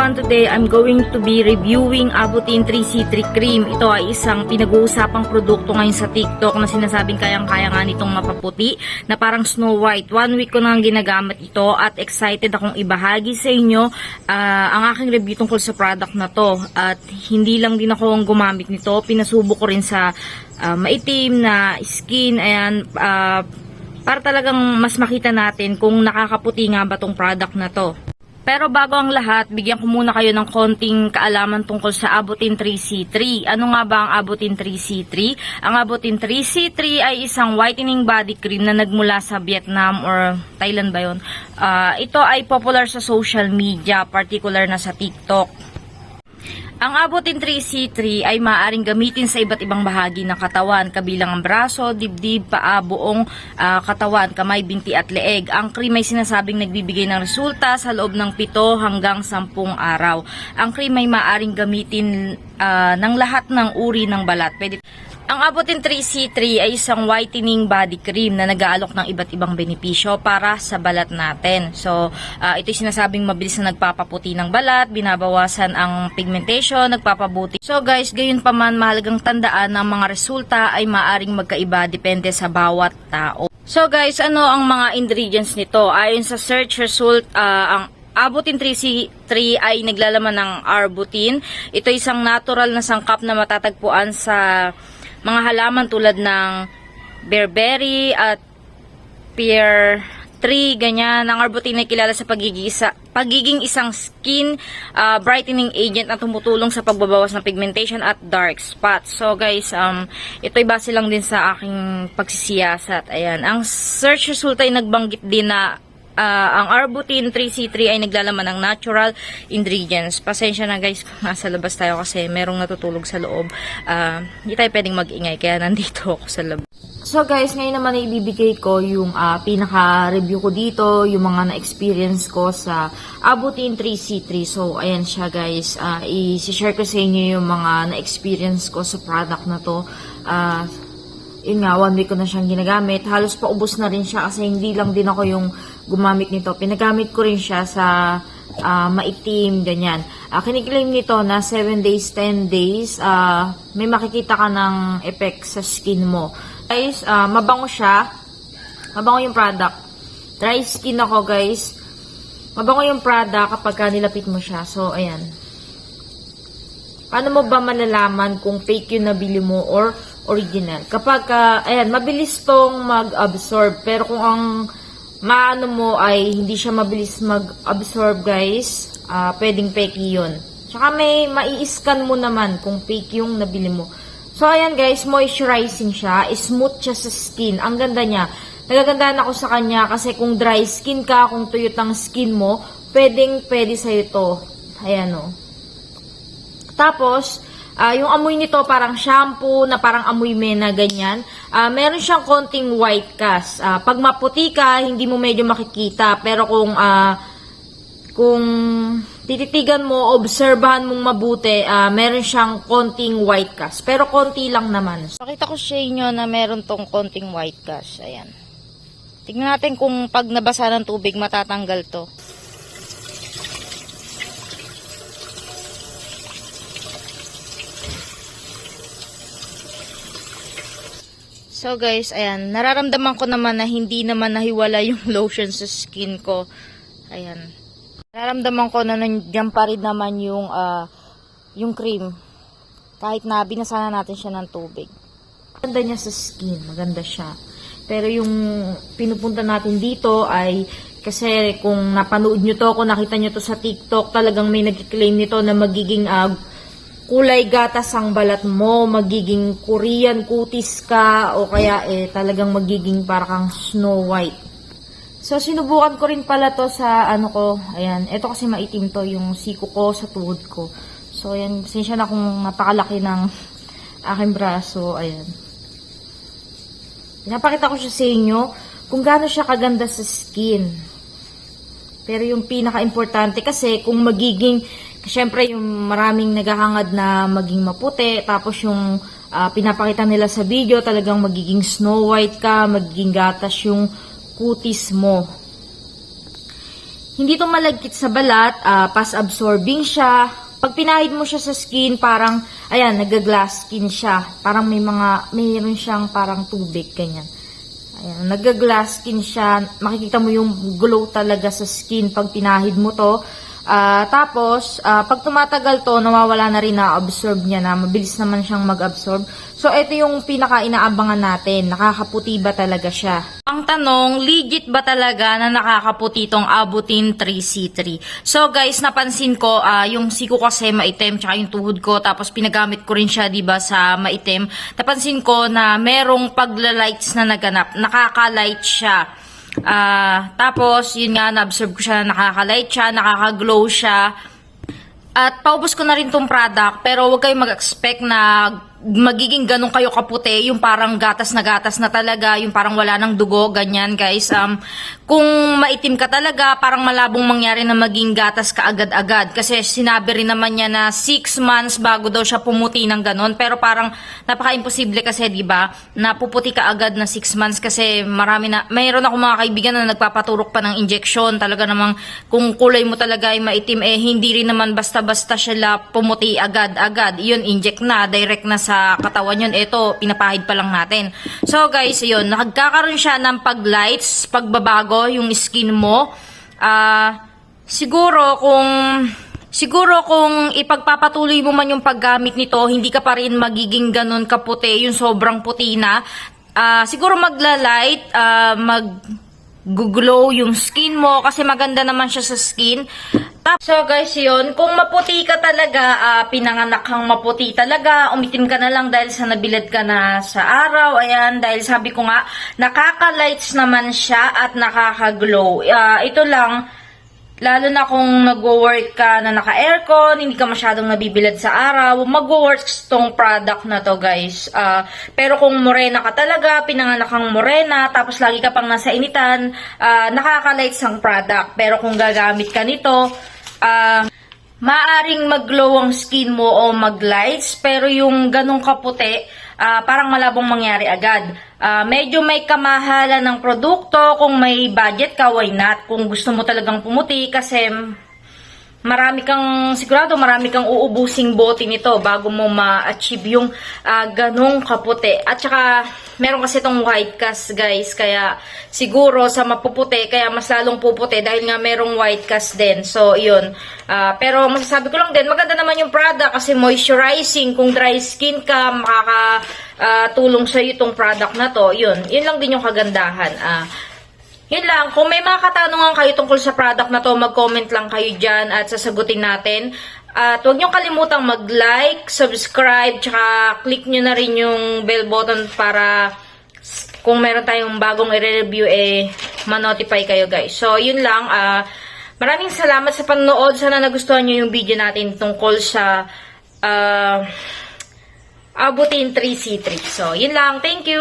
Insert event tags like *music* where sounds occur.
everyone! Today, I'm going to be reviewing Abutin 3C3 Cream. Ito ay isang pinag-uusapang produkto ngayon sa TikTok na sinasabing kayang-kaya nga nitong mapaputi na parang Snow White. One week ko nang ginagamit ito at excited akong ibahagi sa inyo ah, ang aking review tungkol sa product na to. At hindi lang din ako ang gumamit nito, pinasubo ko rin sa ah, maitim na skin. Ayan, ah, para talagang mas makita natin kung nakakaputi nga ba tong product na to. Pero bago ang lahat, bigyan ko muna kayo ng konting kaalaman tungkol sa Abutin 3C3. Ano nga ba ang Abutin 3C3? Ang Abutin 3C3 ay isang whitening body cream na nagmula sa Vietnam or Thailand ba yun? Ah, ito ay popular sa social media, particular na sa TikTok. Ang Abutin 3C3 ay maaaring gamitin sa iba't ibang bahagi ng katawan, kabilang ang braso, dibdib, paa, buong ah, katawan, kamay, binti at leeg. Ang cream ay sinasabing nagbibigay ng resulta sa loob ng 7 hanggang 10 araw. Ang cream ay maaaring gamitin ah, ng lahat ng uri ng balat. Pwede ang Abutin 3C3 ay isang whitening body cream na nag-aalok ng iba't ibang benepisyo para sa balat natin. So, ah, ito'y sinasabing mabilis na nagpapaputi ng balat, binabawasan ang pigmentation, nagpapabuti. So guys, gayon pa man mahalagang tandaan na ang mga resulta ay maaring magkaiba depende sa bawat tao. So guys, ano ang mga ingredients nito? Ayon sa search result, ah, ang Abutin 3C3 ay naglalaman ng arbutin. Ito isang natural na sangkap na matatagpuan sa mga halaman tulad ng bearberry at pear tree, ganyan. Ang arbutin ay kilala sa pagiging, isa, pagiging isang skin ah, brightening agent na tumutulong sa pagbabawas ng pigmentation at dark spots. So guys, um, ito'y base lang din sa aking pagsisiyasat. Ayan. Ang search result ay nagbanggit din na Ah, ang Arbutin 3C3 ay naglalaman ng natural ingredients. Pasensya na guys kung nasa labas tayo kasi merong natutulog sa loob. Ah, hindi tayo pwedeng mag-ingay kaya nandito ako sa labas. So guys, ngayon naman ay ibibigay ko yung ah, pinaka-review ko dito, yung mga na-experience ko sa Abutin 3C3. So ayan siya guys, Ah, i-share ko sa inyo yung mga na-experience ko sa product na to. Ah, yun nga, one week ko na siyang ginagamit. Halos paubos na rin siya kasi hindi lang din ako yung gumamit nito. Pinagamit ko rin siya sa ah, maitim, ganyan. Uh, kiniklaim nito na 7 days, 10 days, ah, may makikita ka ng effect sa skin mo. Guys, ah, mabango siya. Mabango yung product. Dry skin ako, guys. Mabango yung product kapag ka nilapit mo siya. So, ayan. Paano mo ba malalaman kung fake yung nabili mo or original? Kapag, ah, ayan, mabilis tong mag-absorb. Pero kung ang maano mo ay hindi siya mabilis mag-absorb, guys, ah, pwedeng fake yun. Tsaka may mai-scan mo naman kung fake yung nabili mo. So, ayan guys, moisturizing siya. Smooth siya sa skin. Ang ganda niya. Nagagandaan ako sa kanya kasi kung dry skin ka, kung tuyot ang skin mo, pwedeng pwede sa'yo to. Ayan o. Tapos, ah, yung amoy nito parang shampoo na parang amoy mena ganyan. Ah, meron siyang konting white cast. Ah, pag maputi ka, hindi mo medyo makikita. Pero kung ah, kung tititigan mo, obserbahan mong mabuti, ah, meron siyang konting white cast. Pero konti lang naman. Pakita ko sa inyo na meron tong konting white cast. Ayan. Tingnan natin kung pag nabasa ng tubig, matatanggal to. So guys, ayan, nararamdaman ko naman na hindi naman nahiwala yung *laughs* lotion sa skin ko. Ayan. Nararamdaman ko na nandiyan pa rin naman yung ah, yung cream. Kahit na binasana natin siya ng tubig. Maganda niya sa skin, maganda siya. Pero yung pinupunta natin dito ay kasi kung napanood nyo to, kung nakita nyo to sa TikTok, talagang may nag-claim nito na magiging ah, kulay gatas ang balat mo, magiging Korean kutis ka, o kaya eh talagang magiging parang Snow White. So, sinubukan ko rin pala to sa ano ko, ayan, ito kasi maitim to, yung siko ko sa tuhod ko. So, ayan, sinsya na kung napakalaki ng aking braso, ayan. Pinapakita ko siya sa inyo kung gaano siya kaganda sa skin. Pero yung pinaka-importante kasi kung magiging, syempre yung maraming naghahangad na maging maputi, tapos yung ah, pinapakita nila sa video, talagang magiging snow white ka, magiging gatas yung kutis mo. hindi to malagkit sa balat, ah, pass-absorbing siya. Pag pinahid mo siya sa skin, parang, ayan, nag-glass skin siya. Parang may mga, mayroon siyang parang tubig, ganyan. Ayan, nag-glass skin siya. Makikita mo yung glow talaga sa skin pag pinahid mo to. Ah, tapos, ah, pag tumatagal to, nawawala na rin na-absorb niya na. Mabilis naman siyang mag-absorb. So, ito yung pinaka-inaabangan natin. Nakakaputi ba talaga siya? Ang tanong, legit ba talaga na nakakaputi tong Abutin 3C3? So, guys, napansin ko, ah, yung siko kasi maitim, tsaka yung tuhod ko, tapos pinagamit ko rin siya, di ba, sa maitim. Napansin ko na merong pagla-lights na naganap. Nakaka-light siya. Ah, tapos, yun nga, na-observe ko siya na nakaka-light siya, nakaka-glow siya. At paubos ko na rin tong product, pero huwag kayong mag-expect na magiging ganun kayo kaputi, yung parang gatas na gatas na talaga, yung parang wala ng dugo, ganyan guys. Um, kung maitim ka talaga, parang malabong mangyari na maging gatas ka agad-agad. Kasi sinabi rin naman niya na 6 months bago daw siya pumuti ng ganun. Pero parang napaka-imposible kasi, di ba, na puputi ka agad na 6 months kasi marami na, mayroon ako mga kaibigan na nagpapaturok pa ng injection. Talaga namang kung kulay mo talaga ay maitim, eh hindi rin naman basta-basta siya pumuti agad-agad. Yun, inject na, direct na sa katawan yun. Ito, pinapahid pa lang natin. So guys, yun, nagkakaroon siya ng pag-lights, pagbabago yung skin mo. Ah, siguro kung Siguro kung ipagpapatuloy mo man yung paggamit nito, hindi ka pa rin magiging ganun kaputi, yung sobrang puti na. Ah, siguro magla-light, ah, mag glow yung skin mo kasi maganda naman siya sa skin. So guys, yun, kung maputi ka talaga, ah, pinanganak kang maputi talaga, umitim ka na lang dahil sa nabilad ka na sa araw, ayan, dahil sabi ko nga, nakaka-lights naman siya at nakaka-glow. Ah, ito lang, Lalo na kung nagwo-work ka na naka-aircon, hindi ka masyadong nabibilad sa araw, magwo-works tong product na to guys. Ah, pero kung morena ka talaga, pinanganak kang morena, tapos lagi ka pang nasa initan, ah, nakaka-lights ang product. Pero kung gagamit ka nito, ah, maaring mag-glow ang skin mo o mag-lights, pero yung ganong kaputi, ah, parang malabong mangyari agad. Ah, medyo may kamahalan ng produkto, kung may budget ka, why not? Kung gusto mo talagang pumuti, kasi marami kang, sigurado marami kang uubusing bote nito bago mo ma-achieve yung ah, ganong kaputi. At saka, meron kasi itong white cast guys, kaya siguro sa mapuputi, kaya mas lalong puputi dahil nga merong white cast din. So, yun. Ah, pero masasabi ko lang din, maganda naman yung product kasi moisturizing. Kung dry skin ka, makakatulong sa iyo itong product na to. Yun, yun lang din yung kagandahan. Ah, yun lang, kung may mga katanungan kayo tungkol sa product na to, mag-comment lang kayo dyan at sasagutin natin. At huwag nyo kalimutang mag-like, subscribe, tsaka click nyo na rin yung bell button para kung meron tayong bagong i-review, eh, ma-notify kayo guys. So, yun lang. ah maraming salamat sa panonood. Sana nagustuhan nyo yung video natin tungkol sa ah Abutin 3C3. So, yun lang. Thank you!